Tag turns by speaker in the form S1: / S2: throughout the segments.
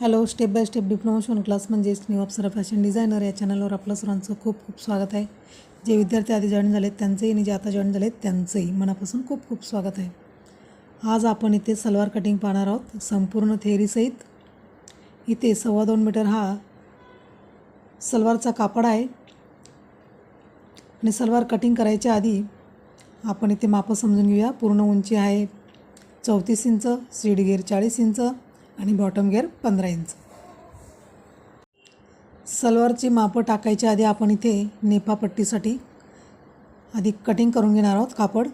S1: Hello step by step diploma शिवण class म्हणजेच new Apsara fashion designer या चॅनलवर आपलं सर्वांचं खूप खूप स्वागत आहे. जे विद्यार्थी आधी जॉईन झालेत त्यांचंही आणि जे आता जॉईन झालेत त्यांचंही मनापासून खूप खूप स्वागत आहे. आज आपण इथे सलवार कटिंग पाहणार आहोत. संपूर्ण थेअरीसहित इथे सव्वा दोन मीटर हा सलवारचा कापड आहे. आणि सलवार कटिंग करायच्या आधी आपण इथे मापं समजून घेऊया. पूर्ण उंची आहे चौतीस इंच सीड गेअर चाळीस इंच आणि बॉटम गेअर पंधरा इंच. सलवारची मापं टाकायच्या आधी आपण इथे नेफापट्टीसाठी आधी कटिंग करून घेणार आहोत कापड.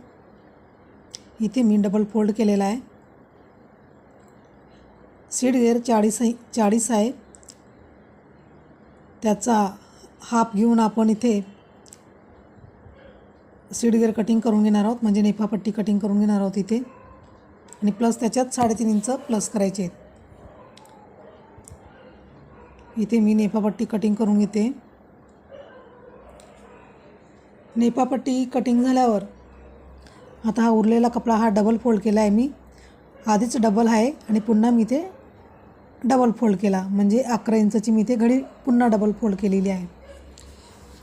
S1: इथे मी डबल फोल्ड केलेला आहे. सीड गेअर चाळीस चाळीस आहे. त्याचा हाफ घेऊन आपण इथे सीड कटिंग करून घेणार आहोत. म्हणजे नेफापट्टी कटिंग करून घेणार आहोत इथे. आणि प्लस त्याच्यात साडेतीन इंच प्लस करायचे आहेत. इथे मी नेफापट्टी कटिंग करून घेते. नेफापट्टी कटिंग झाल्यावर आता हा उरलेला कपडा हा डबल फोल्ड केला आहे मी. आधीच डबल आहे आणि पुन्हा मी इथे डबल फोल्ड केला. म्हणजे अकरा इंचाची मी ते घडी पुन्हा डबल फोल्ड केलेली आहे.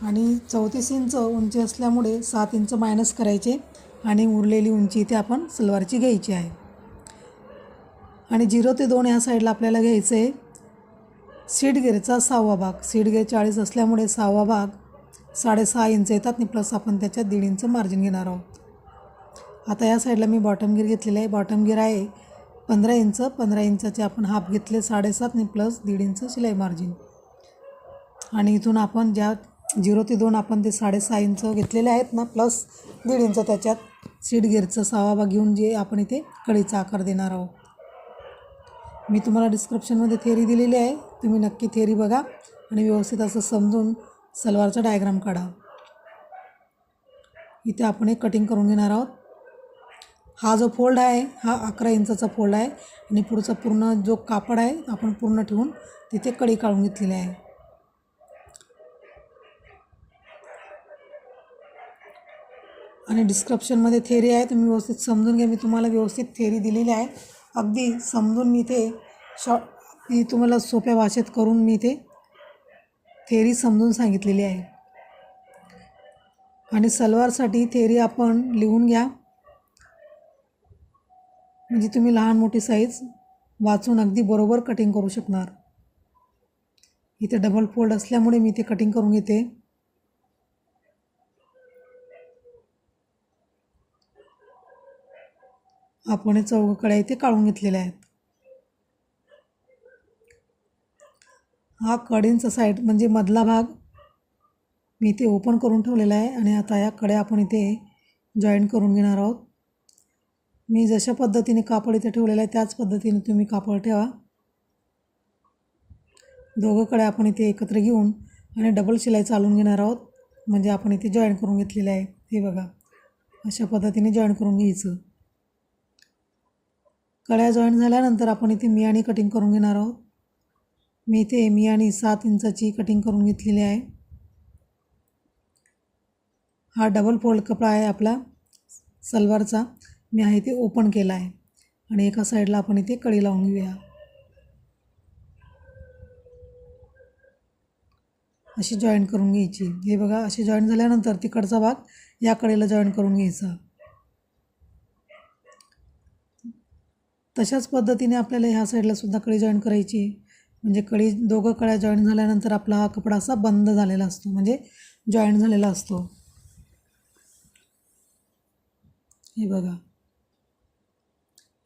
S1: आणि चौतीस इंच उंची असल्यामुळे सात इंच मायनस करायचे आणि उरलेली उंची इथे आपण सलवारची घ्यायची आहे. आणि झिरो ते दोन ह्या साईडला आपल्याला घ्यायचं आहे सीड गेअरचा सहावा भाग. सीड गेअर चाळीस असल्यामुळे सहावा भाग साडेसहा इंच येतात आणि प्लस आपण त्याच्यात दीड इंच मार्जिन घेणार आहोत. आता या साईडला मी बॉटम गिअर घेतलेलं आहे. बॉटम गिर आहे पंधरा इंच पंधरा इंचाचे आपण हाफ घेतले साडेसात आणि प्लस दीड इंच शिलाई मार्जिन आणि इथून आपण ज्या झिरो ते दोन आपण ते साडेसहा इंच घेतलेले आहेत ना प्लस दीड इंच त्याच्यात सीड गेअरचं सहावा घेऊन जे आपण इथे कळीचा आकार देणार आहोत. मी तुम्हाला डिस्क्रिप्शनमध्ये थेअरी दिलेली आहे तुम्ही नक्की थेअरी बघा आणि व्यवस्थित असं समजून सलवारचा डायग्राम काढा. इथे आपण एक कटिंग करून घेणार आहोत. हा जो फोल्ड आहे हा अकरा इंचाचा फोल्ड आहे आणि पुढचा पूर्ण जो कापड आहे आपण पूर्ण ठेवून तिथे कडी काढून घेतलेली आहे. आणि डिस्क्रिप्शनमध्ये थेरी आहे तुम्ही व्यवस्थित समजून घ्या. मी तुम्हाला व्यवस्थित थेरी दिलेली आहे. अगदी समजून मी ते शॉ मी तुम्हाला सोप्या भाषेत करून मी ते थेरी समजून सांगितलेली आहे. आणि सलवारसाठी थेरी आपण लिहून घ्या. म्हणजे तुम्ही लहान मोठी साईज वाचून अगदी बरोबर कटिंग करू शकणार. इथे डबल फोल्ड असल्यामुळे मी ते कटिंग करून घेते. आपण हे कड्या इथे काढून घेतलेल्या आहेत. हा कडींचा साईड म्हणजे मधला भाग मी इथे ओपन करून ठेवलेला आहे आणि आता या कडे आपण इथे जॉईन करून घेणार आहोत. मी जशा पद्धतीने कापड इथे ठेवलेलं आहे त्याच पद्धतीने तुम्ही कापड ठेवा. दोघंकडे आपण इथे एकत्र घेऊन आणि डबल शिलाई चालून घेणार आहोत. म्हणजे आपण इथे जॉईन करून घेतलेलं आहे. हे बघा. अशा पद्धतीने जॉईन करून घ्यायचं. कळ्या जॉईन झाल्यानंतर आपण इथे मियाणी कटिंग करून घेणार आहोत. मी इथे मियाणी सात इंचाची कटिंग करून घेतलेली आहे. हा डबल फोल्ड कपडा आहे आपला सलवारचा. मी आहे ते ओपन केला आहे. आणि एका साईडला आपण इथे कडी लावून घेऊया. अशी जॉईन करून घ्यायची. हे बघा अशी जॉईन झाल्यानंतर तिकडचा भाग या कडेला जॉईन करून घ्यायचा. तशाच पद्धतीने आपल्याला ह्या साईडला सुद्धा कडी जॉईन करायची. म्हणजे कडी दोघं कळ्या जॉईन झाल्यानंतर आपला हा कपडा असा बंद झालेला असतो. म्हणजे जॉईन झालेला असतो. हे बघा.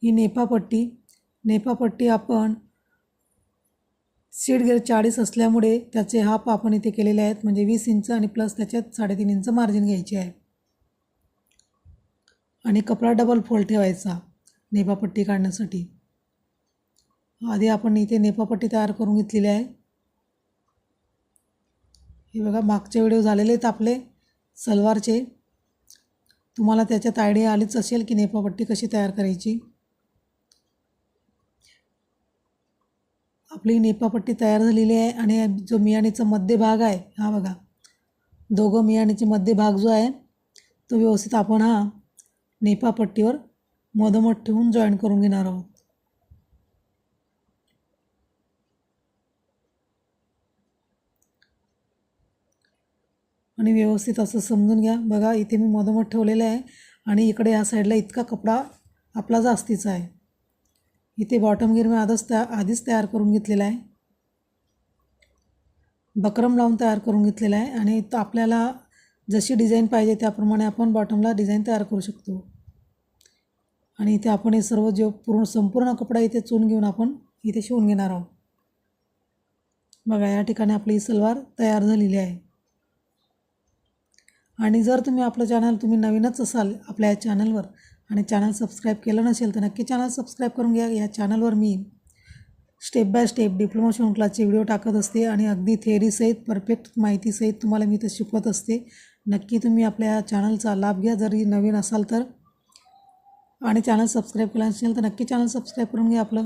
S1: ही नेपापट्टी नेपापट्टी आपण सीड गेअर चाळीस असल्यामुळे त्याचे हाफ आपण इथे केलेले आहेत. म्हणजे वीस इंच आणि प्लस त्याच्यात साडेतीन इंच मार्जिन घ्यायची आहे. आणि कपडा डबल फोल्ड ठेवायचा नेपापट्टी काढण्यासाठी. आधी आपण इथे नेपापट्टी तयार करून घेतलेली आहे. हे बघा मागचे व्हिडिओ झालेले आहेत आपले सलवारचे. तुम्हाला त्याच्यात आयडिया आलीच असेल की नेपापट्टी कशी तयार करायची. आपली नेपापट्टी तयार झालेली आहे आणि जो मियाणीचा मध्यभाग आहे हा बघा. दोघं मियाणीचे मध्यभाग जो आहे तो व्यवस्थित आपण हा नेपापट्टीवर मधोमध ठेवून जॉईन करून घेणार आहोत. आणि व्यवस्थित असं समजून घ्या. बघा इथे मी मधोमध ठेवलेलं आहे आणि इकडे या साईडला इतका कपडा आपला जास्तीचा आहे. इथे बॉटम गिर मी आधीच त्या आधीच तयार करून घेतलेला आहे. बक्रम लावून तयार करून घेतलेला आहे आणि तो आपल्याला जशी डिझाईन पाहिजे त्याप्रमाणे आपण बॉटमला डिझाईन तयार करू शकतो. आणि इथे आपण हे सर्व जे पूर्ण संपूर्ण कपडा इथे चून घेऊन आपण इथे शिवून घेणार आहोत. बघा या ठिकाणी आपली ही सलवार तयार झालेली आहे. आणि जर तुम्ही आपलं चॅनल तुम्ही नवीनच असाल आपल्या या चॅनलवर आणि चॅनल सबस्क्राईब केलं नसेल तर नक्की चॅनल सबस्क्राईब करून घ्या. या चॅनलवर मी स्टेप बाय स्टेप डिप्लोमा शिवण क्लासचे व्हिडिओ टाकत असते आणि अगदी थेअरीसहित परफेक्ट माहितीसहित तुम्हाला मी ते शिकवत असते. नक्की तुम्ही आपल्या चॅनलचा लाभ घ्या. जरी नवीन असाल तर. आणि चॅनल सबस्क्राईब केलं नसेल तर नक्की चॅनल सबस्क्राईब करून घ्या आपलं.